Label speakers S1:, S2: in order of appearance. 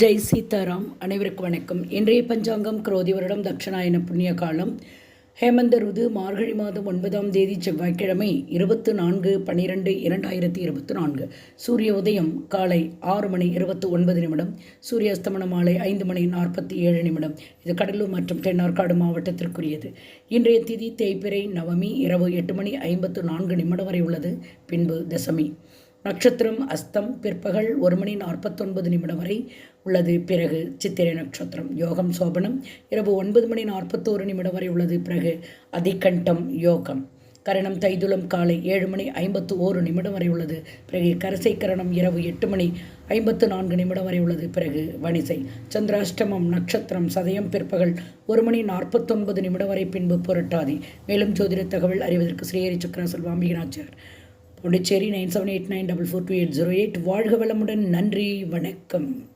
S1: ஜெய் சீதாராம் அனைவருக்கும் வணக்கம். இன்றைய பஞ்சாங்கம் குரோதி வருடம் தட்சிணாயன புண்ணிய காலம். ஹேமந்த ருது மார்கழி மாதம் ஒன்பதாம் தேதி செவ்வாய்க்கிழமை இருபத்து நான்கு பன்னிரெண்டு இரண்டாயிரத்தி இருபத்தி நான்கு. சூரிய உதயம் காலை ஆறு மணி இருபத்தி ஒன்பது நிமிடம் சூரிய அஸ்தமன மாலை ஐந்து மணி நாற்பத்தி ஏழு நிமிடம். இது கடலூர் மற்றும் தென்னார்காடு மாவட்டத்திற்குரியது. இன்றைய திதி தேய்பிறை நவமி இரவு எட்டு மணி ஐம்பத்து நான்கு நிமிடம் வரை உள்ளது. பின்பு தசமி. நட்சத்திரம் அஸ்தம் பிற்பகல் ஒரு மணி நாற்பத்தொன்பது நிமிடம் வரை உள்ளது. பிறகு சித்திரை நட்சத்திரம் யோகம் சோபனம். இரவு ஒன்பது மணி நாற்பத்தோரு நிமிடம் வரை உள்ளது. பிறகு அதிகண்டம் யோகம். கரணம் தைதுளம் காலை ஏழு மணி ஐம்பத்து ஓரு நிமிடம் வரை உள்ளது. பிறகு கரசை கரணம் இரவு எட்டு மணி ஐம்பத்து நான்கு நிமிடம் வரை உள்ளது. பிறகு வணிசை. சந்திராஷ்டமம் நட்சத்திரம் சதயம் பிற்பகல் ஒரு மணி நாற்பத்தொன்பது நிமிடம் வரை பின்பு புரட்டாதி. மேலும் ஜோதிட தகவல் அறிவதற்கு ஸ்ரீஹரி சக்கர செல்வாம்பிகனாச்சார். Pondicherry nine seven eight nine double four two eight zero eight. வாழ்க வளமுடன். நன்றி. வணக்கம்.